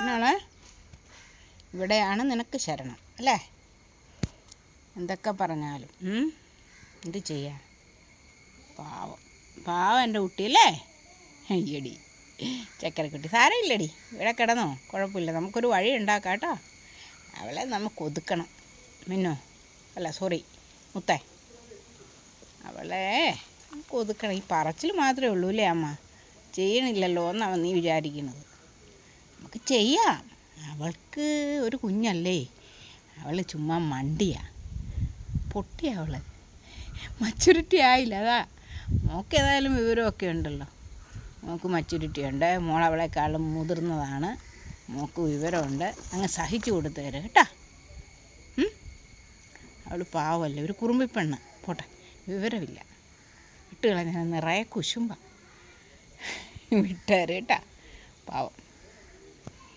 എന്നാണ് ഇവിടെയാണ് നിനക്ക് ശരണം അല്ലേ? എന്തൊക്കെ പറഞ്ഞാലും? എന്ത് ചെയ്യാം? പാവം. പാവം എന്റെ കുട്ടി അല്ലേ? അയ്യടി. ചക്കരക്കുട്ടി സാരമില്ലടി. ഇവിടെ കിടന്നോ? കുഴപ്പമില്ല. നമുക്കൊരു വഴി ഉണ്ടാക്കാം കേട്ടോ. അവളെ നമുക്ക് ഒതുക്കണം. മിന്നോ. അല്ല സോറി മുത്തേ. അവളെ നമുക്ക് ഒതുക്കണം. ഈ പറച്ചിൽ മാത്രമേ ഉള്ളൂ അല്ലേ അമ്മ? ചെയ്യണില്ലല്ലോ എന്നാണ് നീ വിചാരിക്കുന്നത്. നമുക്ക് ചെയ്യാം. അവൾക്ക് ഒരു കുഞ്ഞല്ലേ. അവൾ ചുമ്മാ മണ്ടിയാ. പൊട്ടിയ അവൾ മച്ചുരിറ്റി ആയില്ല അതാ. മോക്ക് ഏതായാലും വിവരമൊക്കെ ഉണ്ടല്ലോ. മോക്ക് മച്ചുരിറ്റി ഉണ്ട്. മോൾ അവളെക്കാളും മുതിർന്നതാണ്. മോക്ക് വിവരമുണ്ട്. അങ്ങ് സഹിച്ചു കൊടുത്തേര് കേട്ടാ. അവൾ പാവമല്ലേ ഒരു കുറുമ്പിപ്പെണ്ണ്. പോട്ടെ. വിവരമില്ല. വിട്ടുകളഞ്ഞ നിറയെ കുശുമ്പ. വിട്ടേര് കേട്ടാ. പാവം.